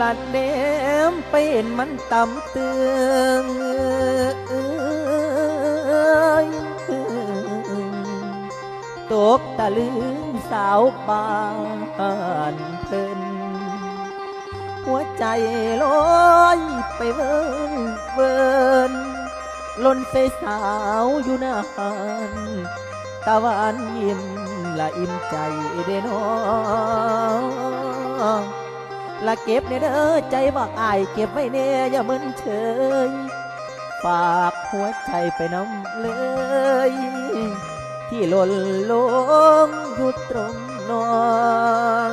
ละเนมไปเห็นมันต่ำเตืองตกตะลึงสาวบานเพิ่นหัวใจลอยไปเวินเวินล้นใสสาวอยู่หน้าหันตะวันยิ้มละอิ่มใจเด้นอ ละเก็บเนเด้อใจบอกอายเก็บไว้เน่อย่ามึนเฉยฝากหัวใจไปน้ำเลย ที่หล่นลงอยู่ตรงนอง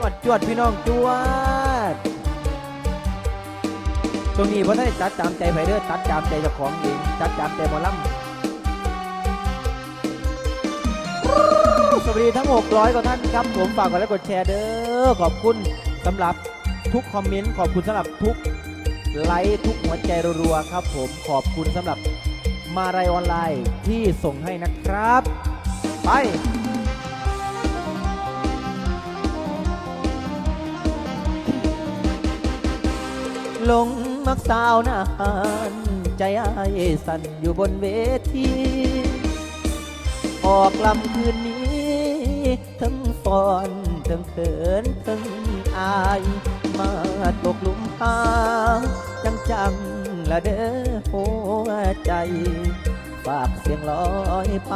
กดจวดพี่น้องจวด ตรงนี้เพราะได้จัดตามใจไผเด้อตัดตามใจเจ้าของเองจัดตามใจหมอลำสวัสดีทั้ง 600กว่าท่านครับผมฝากกดไลค์กดแชร์เด้อขอบคุณสำหรับทุกคอมเมนต์ขอบคุณสำหรับทุกไลค์ทุกหัวใจรัวๆครับ ผมขอบคุณสำหรับมารายออนไลน์ที่ส่งให้นะครับ ไปหลง มักสาวนานใจอ้ายสั่นอยู่บนเวที ออกลำคืนนี้ทั้งฟอนทั้งเขินทั้งอาย มาตกหลุมพรางจังจังละเด้อหัวใจฝากเสียงลอยไป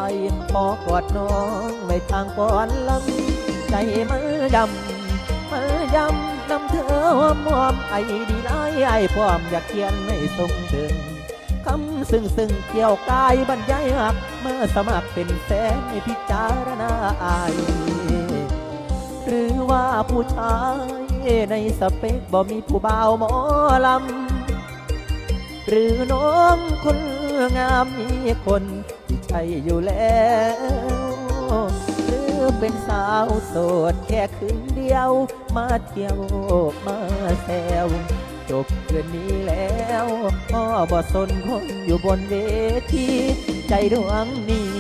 พอกอดน้องไว้ทางก่อนลำใจมือยำมือยำ หอมหอมไอ้ดีไล่ไอ้พร้อมอยากเขียนให้ทรงถึงคำซึ่งซึ่งเกี่ยวกายบรรยายหักเมื่อสมัครเป็นแฟนให้พิจารณาอายหรือว่าผู้ชายในสเปคบ่มีผู้บ่าวหมอลำหรือน้องคนงามมีคนที่ใช่อยู่แล้ว เป็นสาวโสดแค่คืนเดียว มาเที่ยวมาแซวจบคืนนี้แล้วพ่อบอสนคนอยู่บนเวทีใจดวงนี้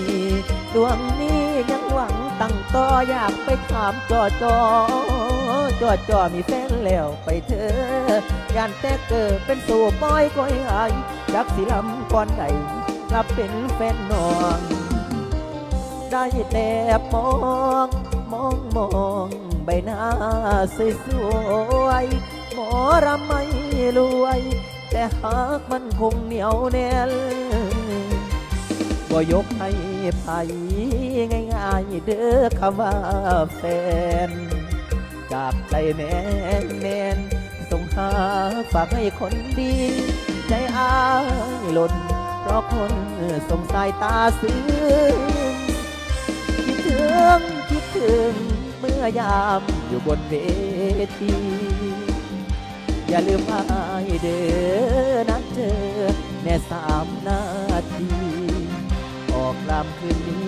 ดวงนี้ยังหวังตั้งต่ออยากไปถามจอจอจอจอมีแฟนแล้วไปเถอยานแต่เกิดเป็นสู่ปอยก้อยหายจักสิลำก่อนใดรับเป็นแฟนนอง ได้แต่มอง มองมองใบหน้าสวยๆหมอรำไม่รวย แต่หากมันคงเหนียวแน่นบ่ยกให้ไผง่ายๆเด้อคำว่าแฟน จากใจแน่นแน่ส่งหาฝากให้คนดี ใจอายหล่นเพราะคนสงสายตาซึ้ง ยามอยู่บนเวทีอย่าลืมอายเด้อนัดเจอแน่สามนาที ออกลำคืนนี้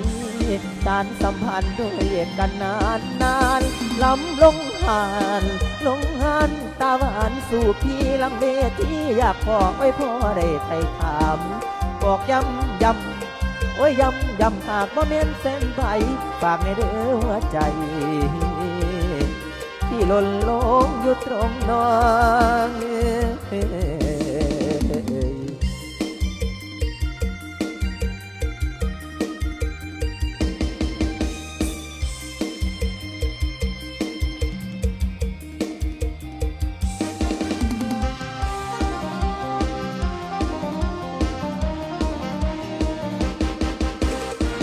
สารสัมพันธ์ด้วยกันนานนานลำลงหานลงหานตาหวานสู่พี่ลำเวทีอยากบอกไว้พ่อได้ไปถามบอกย้ำย้ำโอ้ยยำยำหากว่าเมียนแฟนไผฝากในเด้อหัวใจ หล่นลงอยู่ตรงน้อง